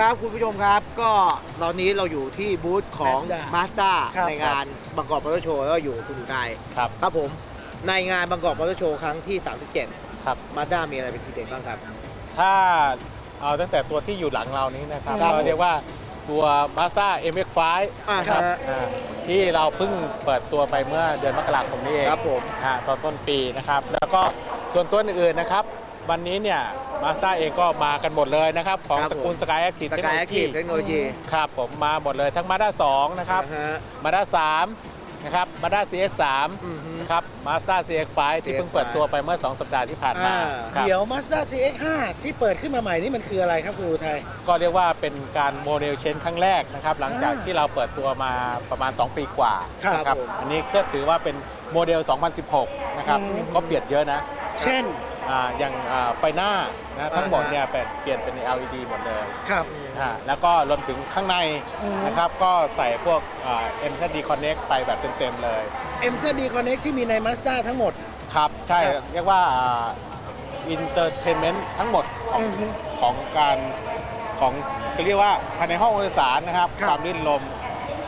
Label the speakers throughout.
Speaker 1: ดีครับคุณผู้ชมครับก็ตอนนี้เราอยู่ที่บูธของ
Speaker 2: Mazda
Speaker 1: Mazda
Speaker 2: ครับ
Speaker 1: ในงานบางกอกมอเตอร์โชว์แล้วก็อยู่คุณอุทัย
Speaker 3: ครับ
Speaker 1: ครับผม ในงานบางกอกมอเตอร์โชว์ครั้งที่ 37
Speaker 3: ครับ
Speaker 1: Mazda มีอะไรเป็นทีเด็ดบ้างครับ
Speaker 3: ถ้าเอาตั้งแต่ตัวที่อยู่หลังเรานี้นะครับ
Speaker 1: ครับ
Speaker 3: ก็เรียกว่าตัว Mazda MX-5
Speaker 1: อ่า
Speaker 3: ครับ
Speaker 1: ฮะ
Speaker 3: อ่าที่เราเพิ่งเปิดตัวไปเมื่อเดือนมกราคมนี้เอง
Speaker 1: ครับผม
Speaker 3: อ่าตอนต้นปีนะครับ แล้วก็ส่วนตัวอื่นๆนะครับ วันนี้เนี่ย Mazda เองก็มากันหมดเลยนะครับ ของ
Speaker 1: ครับ
Speaker 3: ตระกูล
Speaker 1: ผม
Speaker 3: Sky Active
Speaker 1: สกายแอคทีฟ
Speaker 3: Technology
Speaker 1: เทคโนโลยี
Speaker 3: ครับผมมาหมดเลยทั้ง Mazda 2นะครับ
Speaker 1: อ่าฮะ
Speaker 3: Mazda 3นะครับ Mazda CX-3
Speaker 1: อือฮึ
Speaker 3: นะครับ Mazda CX-5 ที่เพิ่งเปิดตัวไปเมื่อ 2 สัปดาห์ที่ผ่านมา
Speaker 1: อ่า
Speaker 3: ครับ
Speaker 2: เดี๋ยว Mazda CX-5 ที่เปิดขึ้นมาใหม่นี่มันคืออะไรครับคุณอุทัย
Speaker 3: ก็เรียกว่าเป็นการโมเดลเชนครั้งแรกนะครับ หลังจาก
Speaker 2: อ่า
Speaker 3: ที่เราเปิดตัวมาประมาณ 2 ปีกว่า
Speaker 2: ครับ
Speaker 3: นะครับ
Speaker 1: ผม
Speaker 3: อันนี้ก็ถือว่าเป็นโมเดล 2016 นะครับ
Speaker 2: อืม
Speaker 3: ก็เปลี่ยนเยอะนะ
Speaker 2: เช่น
Speaker 3: อ่าอย่างอ่าไฟหน้านะทั้งหมดเนี่ยเป็นเปลี่ยนเป็น LED หมดเลย
Speaker 2: ครับ
Speaker 3: อ่าแล้วก็รวมถึงข้างใน
Speaker 2: อืม
Speaker 3: นะครับก็ใส่พวกอ่า MZD Connect ไปแบบเต็มๆเลย
Speaker 2: MZD Connect ที่มีใน Mazda ทั้งหมด
Speaker 3: ครับ ใช่
Speaker 2: ครับ
Speaker 3: เรียกว่าอินเตอร์เทนเมนต์ทั้งหมดของ
Speaker 2: อือฮึ
Speaker 3: ของการของเรียกว่าภายในห้องโดยสารนะครับ
Speaker 2: ครับ
Speaker 3: ความรื่นลม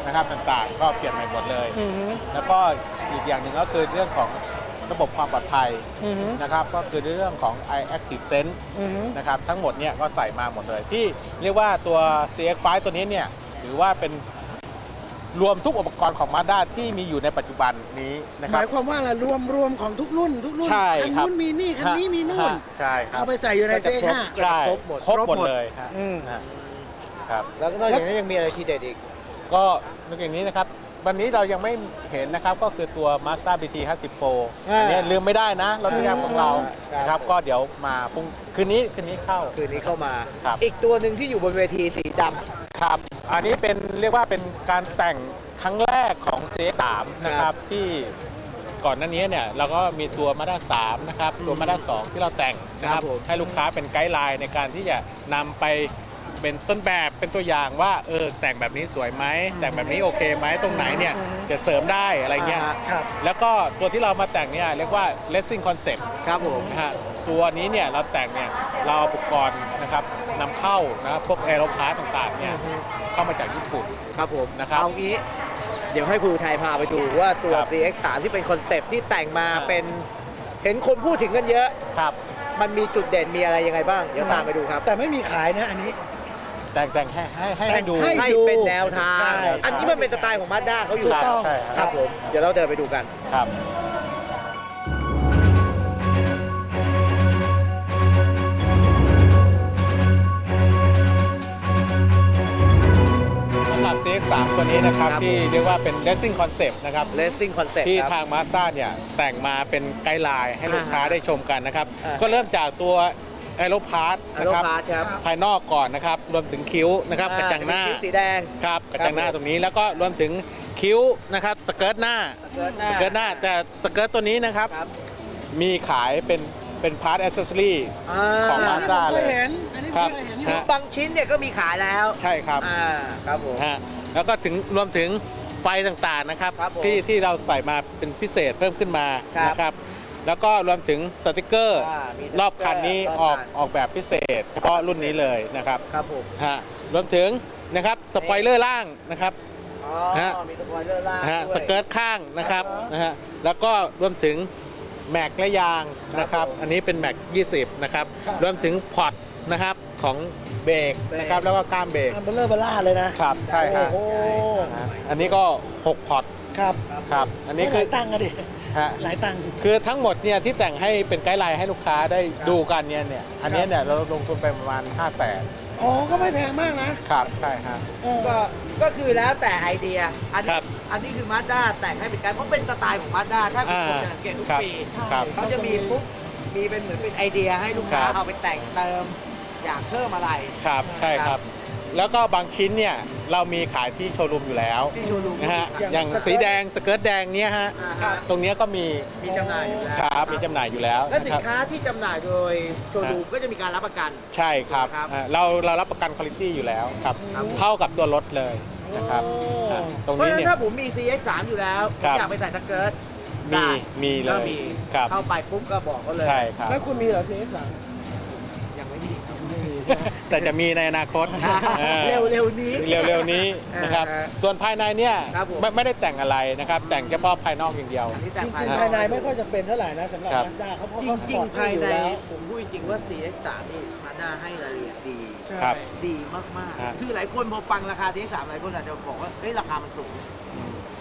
Speaker 3: นะครับต่างๆ ก็เปลี่ยนใหม่หมดเลย
Speaker 2: อือฮึ
Speaker 3: แล้วก็อีกอย่างหนึ่งก็คือเรื่องของ ระบบความปลอดภัย
Speaker 2: อือฮึ
Speaker 3: นะครับก็คือเรื่องของ i Active Sense
Speaker 2: อือฮึ
Speaker 3: นะครับทั้งหมดเนี่ยก็ใส่มาหมดเลย ที่เรียกว่าตัว CX5 ตัวนี้เนี่ยถือว่าเป็นรวมทุกอุปกรณ์ของ Mazda ที่มีอยู่ในปัจจุบันนี้นะ
Speaker 2: ห
Speaker 3: ครั
Speaker 2: มา
Speaker 3: บ
Speaker 2: ยความว่าอะไรรวมรวมของทุกรุ่น ทุกรุ่น
Speaker 3: ใช่
Speaker 2: คั
Speaker 3: ครับ
Speaker 2: นู้นมีนี่คันนี้มีนู่น
Speaker 3: ฮะใช่ครับ
Speaker 2: เอาไปใส่อยู่ใน
Speaker 1: ก็จะครบ
Speaker 2: CX-5
Speaker 3: ใช่
Speaker 1: ครบหมด
Speaker 3: ครบ
Speaker 2: ครบ
Speaker 3: หมด
Speaker 2: หมด
Speaker 3: เลยฮะ
Speaker 2: อืม
Speaker 3: ฮะครับ
Speaker 1: แล้วก็นอกจากนี้ยังมีอะไรทีเด็ดอีก
Speaker 3: ก็นึกอย่างนี้นะครับ วันนี้เรายังไม่เห็นนะครับก็คือตัว Mazda BT 50 Pro
Speaker 1: อ่า
Speaker 3: อันนี้ลืมไม่ได้นะรถนิยมของเรา
Speaker 1: ครับ
Speaker 3: นะครับก็เดี๋ยวมาพรุ่งคืนนี้คืนนี้เข้า
Speaker 1: คืนนี้เข้ามา
Speaker 3: ครับ
Speaker 1: อีกตัวหนึ่งที่อยู่บนเวทีสีดำ
Speaker 3: ครับ อันนี้เป็นเรียกว่าเป็นการแต่งครั้งแรกของ CX3 นะครับที่ก่อนหน้านี้เนี่ยเราก็มีตัว Mazda 3นะครับตัว Mazda 2 ที่เราแต่งนะค
Speaker 1: ครั
Speaker 3: รั
Speaker 1: บบผม
Speaker 3: ให้ลูกค้าเป็นไกด์ไลน์ในการที่จะนำไป เป็นต้นแบบเป็นตัวอย่างว่าเออแต่งแบบนี้สวยไหมแต่งแบบนี้โอเคไหมตรงไหนเนี่ยจะเสริมได้อะไรเงี้ย
Speaker 1: อ่า
Speaker 2: ครับ
Speaker 3: แล้วก็ตัวที่เรามาแต่งเนี่ยเรียกว่า racing concept
Speaker 1: ครับผม
Speaker 3: นะฮะตัวนี้เนี่ยเราแต่งเนี่ยเราเอาอุปกรณ์นะครับนำเข้านะพวกแอโรพาร์ตต่างๆเนี่ยเข้ามาจากญี่ปุ่น
Speaker 1: ครับผม
Speaker 3: นะครับ
Speaker 1: เอางี้ เดี๋ยวให้ครูไทยพาไปดูว่าตัว
Speaker 3: ครับ
Speaker 1: CX3 ที่เป็นคอนเซปต์ที่แต่งมา
Speaker 3: ครับ
Speaker 1: เป็น เห็นคนพูดถึงกันเยอะ
Speaker 3: ครับ
Speaker 1: มันมีจุดเด่นมีอะไรยังไงบ้าง เดี๋ยวตามไปดูครับ
Speaker 2: แต่ไม่มีขายนะอันนี้
Speaker 3: แต่งแต่งให้ให้ให้ให้ดู
Speaker 2: ให้
Speaker 1: ให้
Speaker 2: ดู
Speaker 1: เป็นแนวทาง
Speaker 2: ใช่
Speaker 1: อันนี้มันเป็นสไตล์ของมาด้าเขาอยู่
Speaker 2: ถูกต้อง
Speaker 3: ใช่
Speaker 1: ครับผม เดี๋ยวเราเดินไปดูกัน
Speaker 3: ครับ สำหรับ CX3 ตัวนี้นะครับ
Speaker 1: ครับ
Speaker 3: ที่เรียกว่าเป็น racing concept นะครับ
Speaker 1: Racing Concept
Speaker 3: ที่
Speaker 1: ครับ
Speaker 3: ทาง Mazda เนี่ยแต่งมาเป็นไกด์ไลน์ให้ลูกค้า
Speaker 1: อ่าฮะ
Speaker 3: ได้ชมกันนะครับ
Speaker 1: อ่า
Speaker 3: ก็เริ่มจากตัว a e r o p a r t
Speaker 1: อ
Speaker 3: นะ
Speaker 1: โล
Speaker 3: ครับ
Speaker 1: พาร์ทครับ
Speaker 3: ภายนอกก่อนนะครับ รวมถึงคิ้วนะครับกระจังหน้า
Speaker 1: อ่มีสีแดง
Speaker 3: ครับกระจังหน้า
Speaker 1: ผม
Speaker 3: ตรงนี้แล้วก็รวมถึงคิ้วนะครับสเกิร์ตหน้า
Speaker 1: เกิดหน้า
Speaker 3: สเกิร์ตหน้าแต่สเกิร์ตตัวนี้นะครับ
Speaker 1: ครับ
Speaker 3: มีขายเป็นเป็นพาร์ทแอ c เซสซอรี่ ของ
Speaker 2: อัน
Speaker 3: Mazda
Speaker 2: นี้ผมเค
Speaker 3: เลย
Speaker 2: ยเห็นอันนี้ผ
Speaker 3: ครั
Speaker 2: ม
Speaker 3: บ
Speaker 2: เคยเห็นอยู่
Speaker 3: ฮะ
Speaker 1: บางชิ้นเนี่ยก็มีขายแล้ว
Speaker 3: ใช่ครับ
Speaker 1: อ่าครับผม
Speaker 3: ฮะแล้วก็ถึงรวมถึงไฟต่างๆนะครับ
Speaker 1: ครับผม
Speaker 3: ที่ที่เราใส่มาเป็นพิเศษเพิ่มขึ้นมา
Speaker 1: ครับ
Speaker 3: นะครับ แล้วก็รวมถึงสติกเกอร์
Speaker 1: อ่ามี
Speaker 3: รอบคันนี้
Speaker 1: รอบคัน
Speaker 3: ออกออกแบบพิเศษเฉพาะรุ่นนี้เลยนะครับ
Speaker 1: ครับผม
Speaker 3: ฮะรวมถึงนะครับสปอยเลอร์ล่างนะครับ
Speaker 1: อ๋อ
Speaker 3: ฮะ
Speaker 1: มีสปอยเลอร์ล่าง
Speaker 3: นะฮะ
Speaker 1: ด้วย
Speaker 3: สเกิร์ตข้างนะครับ
Speaker 1: ครับ
Speaker 3: นะฮะแล้วก็รวมถึงแม็กและยางนะครับ
Speaker 1: ผม
Speaker 3: อันนี้เป็นแม็ก20 นะครับ
Speaker 2: ครับ
Speaker 3: รวมถึงพอร์ตนะครับของเบรก
Speaker 1: เบรก
Speaker 3: นะครับแล้วก็ก้ามเบรก
Speaker 2: อันเบลเลอร์เบลล่าเลยนะครับ
Speaker 3: ใช่ฮะ
Speaker 2: โอ้โห
Speaker 3: นะฮะอันนี้ก็ 6 พอร์ต
Speaker 2: ครับ
Speaker 3: ครับ อันนี้
Speaker 2: ห
Speaker 3: คื
Speaker 2: ลา
Speaker 3: อย
Speaker 2: ตังค์อะดิ
Speaker 3: ฮะ
Speaker 2: หลายตังค์
Speaker 3: คือทั้งหมดเนี่ยที่แต่งให้เป็นไกด์ไลน์ให้ลูกค้าได้ดูกันเนี่ยเนี่ยอันเนี้ยเนี่ยเราลงทุนไปประมาณ 5 0 0แสน
Speaker 2: อ๋อก็ไม่แพงมากนะครับ
Speaker 3: ใช่ฮะ
Speaker 2: เออ
Speaker 1: ก็ก็คือแล้วแต่ไอเดีย อัน
Speaker 3: ครั
Speaker 1: นี้
Speaker 3: บ
Speaker 1: อันนี้คือมาด้าแต่งให้เป็นการเพราะเป็นสไตล์ของมาด้าถ้าคุณ
Speaker 3: อ่า
Speaker 1: สังเกตทุก
Speaker 3: ครับ
Speaker 1: ปี
Speaker 3: ครับ
Speaker 1: เขาจะมีปุ๊บมีเป็นเหมือนเป็นไอเดียให้ลูกค้า
Speaker 3: ครับ
Speaker 1: เอาไปแต่งเติมอยากเพิ่มอะไร
Speaker 3: ครับใช่ครับ แล้วก็บางชิ้นเนี่ยเรามีขายที่โชว์รูมอยู่แล้ว
Speaker 1: ที่โชว์รูม
Speaker 3: นะฮะ
Speaker 2: อย่าง
Speaker 3: อย่าง
Speaker 2: สเกิร์ต
Speaker 3: สีแดงสเกิร์ตแดงเนี่ยฮะ
Speaker 1: อ่าฮะ
Speaker 3: ตรงเนี้ยก็มี
Speaker 1: มีจำหน่ายอยู่แล้ว
Speaker 3: ครับมีจำหน่ายอยู่แล้ว
Speaker 1: และสิ
Speaker 3: นะคนรับ
Speaker 1: ค้าที่จำหน่ายโดยโชว์รูมก็จะมีการรับประกัน
Speaker 3: ใช่ครับ
Speaker 1: ครับ
Speaker 3: อ่าเราเรารับประกันคุณภาพอยู่แล้วครับ
Speaker 1: ครับ
Speaker 3: เท่ากับตัวรถเลยนะครับ
Speaker 2: โอ้
Speaker 3: อ่าตรง
Speaker 1: เพราะ
Speaker 3: นี้
Speaker 1: ฉะนั้น
Speaker 3: เนี่ย
Speaker 1: ถ้าผมมี CX3 อยู่แล้วผ
Speaker 3: ครั
Speaker 1: ม
Speaker 3: บ
Speaker 1: อยากไปใส่สเกิร์ต
Speaker 3: มี
Speaker 1: ได้
Speaker 3: มีเล
Speaker 1: ก็
Speaker 3: ย
Speaker 1: มี
Speaker 3: ครับ
Speaker 1: เข้าไปปุ๊บก็บอกเขาเลย
Speaker 3: ใช่ครับ
Speaker 2: แล้วคุณมีเหรอ CX3
Speaker 3: แต่จะมีในอนาคตออ
Speaker 1: เร็วเร็วๆนี้
Speaker 3: เร็วๆนี้นะครับ
Speaker 1: อ่า
Speaker 3: ส่วนภายในเนี่ย
Speaker 1: ครับผม
Speaker 3: ไม่ไม่ได้แต่งอะไรนะครับ แต่งเฉพาะภายนอกอย่างเดียว
Speaker 1: ที่แต่
Speaker 2: จ
Speaker 1: งภาย
Speaker 2: ริง
Speaker 1: นอก
Speaker 2: ๆภายในไม่ค่อยจะเป็นเท่าไหร่นะสำหรับ
Speaker 3: ครับ
Speaker 2: มาสด้าเขาเพราะ
Speaker 1: จ
Speaker 2: เขาส
Speaker 1: ริ
Speaker 2: ป
Speaker 1: ง
Speaker 2: อร์ต
Speaker 1: ๆ ภายใน
Speaker 2: อยู่แล้ว
Speaker 1: ผมพูดจริงๆว่า CX3 นี่มาด้าให้รายละเอียดดี
Speaker 2: ใช่
Speaker 3: ครับ
Speaker 1: ดีมาก
Speaker 3: ฮะ
Speaker 1: ๆ คือหลายคนพอฟังราคา CX3 หลายคนอาจจะบอกว่า เฮ้ย ราคามันสูง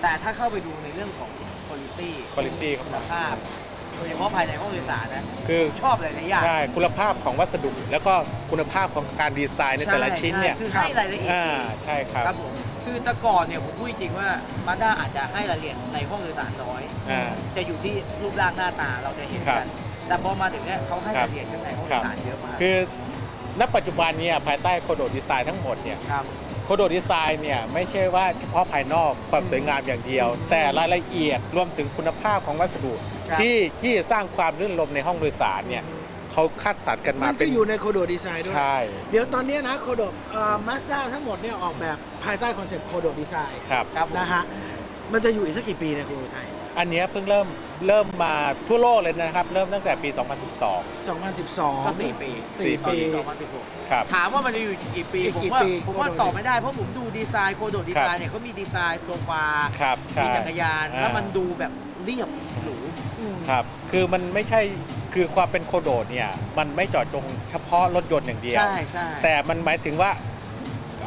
Speaker 1: แต่ถ้าเข้าไปดูในเรื่องของคุณภาพ
Speaker 3: quality ครับ
Speaker 1: คุณภาพโดยเฉพาะภายในห้องโดยสารนะ
Speaker 3: คือ
Speaker 1: ชอบหลายๆอย่าง
Speaker 3: ใช่คุณภาพของวัสดุ แล้วก็คุณภาพของการดีไซน์ในแต่ละชิ้นเนี่ย
Speaker 1: ใคือให้รายละเอียด
Speaker 3: อ่า
Speaker 1: ดี
Speaker 3: ใช่ครับ
Speaker 1: ครับผมคือแต่ก่อนเนี่ยผมพูดจริงๆว่ามาด้าอาจจะให้รายละเอียดในห้องโดยสารน้อย
Speaker 3: อ่า
Speaker 1: จะอยู่ที่รูปร่างหน้าตาเราจะเห็น
Speaker 3: ครั
Speaker 1: กัน
Speaker 3: บ
Speaker 1: แต่พอมาถึงเนี่ยเขาให้
Speaker 3: ครับ
Speaker 1: รายละเอียดข้างในห้อง
Speaker 3: ค
Speaker 1: โด
Speaker 3: รั
Speaker 1: ย
Speaker 3: บ
Speaker 1: สารเยอะมาก
Speaker 3: คือณปัจจุบันเนี่ยภายใต้โคโดดีไซน์ทั้งหมดเนี่ย
Speaker 1: ครับ
Speaker 3: โคโดดีไซน์เนี่ยไม่ใช่ว่าเฉพาะภายนอกความสวยงามอย่างเดียว แต่รายละเอียดรวมถึงคุณภาพของวัสดุ
Speaker 1: ครับ
Speaker 3: ที่ที่สร้างความรื่นรมในห้องโดยสารเนี่ยเขาคัดสรรกัน
Speaker 2: มั
Speaker 3: มานเป็
Speaker 2: ก็
Speaker 3: น
Speaker 2: อยู่ในโคโดดีไซน์ด้วย
Speaker 3: ใช่
Speaker 2: เดี๋ยวตอนนี้นะโคโดมาสด้าทั้งหมดเนี่ยออกแบบภายใต้คอนเซ็ปต์โคโดดีไซน์
Speaker 3: ครับ
Speaker 1: ครับผม
Speaker 2: นะฮะ มันจะอยู่อีกสักกี่ปีเนี่ยคุณอุทัย
Speaker 3: อันเนี้ยเพิ่งเริ่มเริ่มมาทั่วโลกเลยนะครับ เริ่มตั้งแต่ปี 2012
Speaker 2: 2012
Speaker 1: ก็สี่ปี
Speaker 2: สี่ปี
Speaker 1: สองพันสิบหก
Speaker 3: ครับ
Speaker 1: ถามว่ามันจะอยู่กี่ปี
Speaker 2: อีก
Speaker 1: ผม
Speaker 2: กี่
Speaker 1: ว่า
Speaker 2: ปี
Speaker 1: ผมว่า
Speaker 2: โคโด
Speaker 1: ตอบไม่ได้ เพราะผมดูดีไซน์โคโดดีไซน์เนี่ยเขามีดีไซน์โซฟา
Speaker 3: ครับใช่
Speaker 1: มีจักรยาน
Speaker 3: อ่า
Speaker 1: แล้วมันดูแบบเรียบหรู
Speaker 2: อืม
Speaker 3: ครับ คือมันไม่ใช่ คือความเป็นโคโดเนี่ย มันไม่เจาะจงเฉพาะรถยนต์อย่างเดียว
Speaker 1: ใช่ใช่
Speaker 3: แต่มันหมายถึงว่า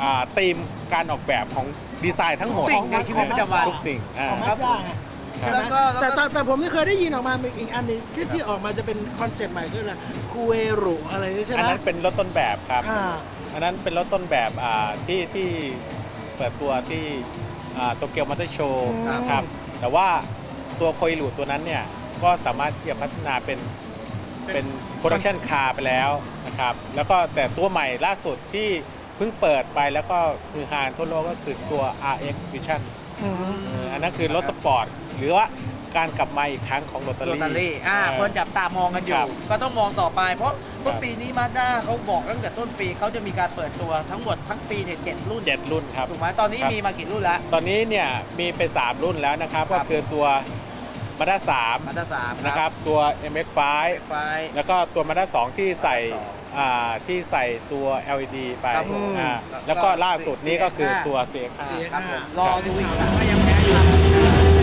Speaker 3: อ่าธีมการออกแบบของดีไซน์ทั้งหมด
Speaker 1: สิ่งในชีวิตประจำวัน
Speaker 3: ทุกสิ่งอ่า
Speaker 2: ของ
Speaker 1: ครั
Speaker 2: มา
Speaker 1: บ
Speaker 2: สด้าไง
Speaker 3: ครับ
Speaker 1: แล้วก็
Speaker 2: แต่
Speaker 1: แล้ว
Speaker 2: แต่
Speaker 1: ก็
Speaker 2: แต่ผมที่เคยได้ยินออกมาอีกอันหนึงที่ที่ออกมาจะเป็นคอนเซ็ปต์ใหม่คืออะไรคูเอรุอะไรนี่ใช่ไห
Speaker 3: อัน
Speaker 2: ม
Speaker 3: นั้นเป็นรถต้นแบบครับ
Speaker 2: อ่า
Speaker 3: อันนั้นเป็นรถต้นแบบอ่าที่ที่เปิดตัวที่โตเกียวมอเตอร์โชว์
Speaker 2: ครับ
Speaker 3: ครับ แต่ว่าตัวโคอิรูตัวนั้นเนี่ย ก็สามารถที่จะพัฒนาเป็นเป็นโปรดักชันคาร์ไปแล้วนะครับแล้วก็แต่ตัวใหม่ล่าสุดที่เพิ่งเปิดไปแล้วก็คือฮานทั่วโลกก็คือตัว RX Vision
Speaker 2: อืม
Speaker 3: เอออันนั้นคือรถสปอร์ต หรือว่าการกลับมาอีกครั้งของโรตา
Speaker 1: โร
Speaker 3: รี่
Speaker 1: ตารี่อ่าคนจับตามองกันอ
Speaker 3: ค
Speaker 1: ยู่
Speaker 3: รับ
Speaker 1: ก็ต้องมองต่อไป เพราะเพราะ
Speaker 3: ครับ
Speaker 1: ปีนี้มาด้าเขาบอกตั้งแต่ต้นปีเขาจะมีการเปิดตัวทั้งหมดทั้งปีเนี่ยเจ็ดรุ่น
Speaker 3: เจ็ดรุ่นครับ
Speaker 1: ถูกไหมตอนนี้
Speaker 3: ครับ
Speaker 1: มีมากี่รุ่นแล้ว
Speaker 3: ตอนนี้เนี่ยมีไป 3 รุ่นแล้วนะครับ
Speaker 1: ครั
Speaker 3: ก็
Speaker 1: บ
Speaker 3: คือตัว มาด้า
Speaker 1: มาด้าสาม
Speaker 3: 3นะครับตัว MX5
Speaker 1: ไฟ
Speaker 3: แล้วก็ตัวมาด้า2ที่ใส่
Speaker 1: สอง
Speaker 3: อ่าที่ใส่ตัว LED ไป
Speaker 1: ครับผม
Speaker 3: อ่า
Speaker 1: แล้วก็
Speaker 3: แล้วก็ล่าสุดนี้ก็คือ
Speaker 1: CX5
Speaker 3: ตัว CX5
Speaker 2: CX5
Speaker 1: ครับผมรอดูอีกครั้งก็ยังแพ้อยู่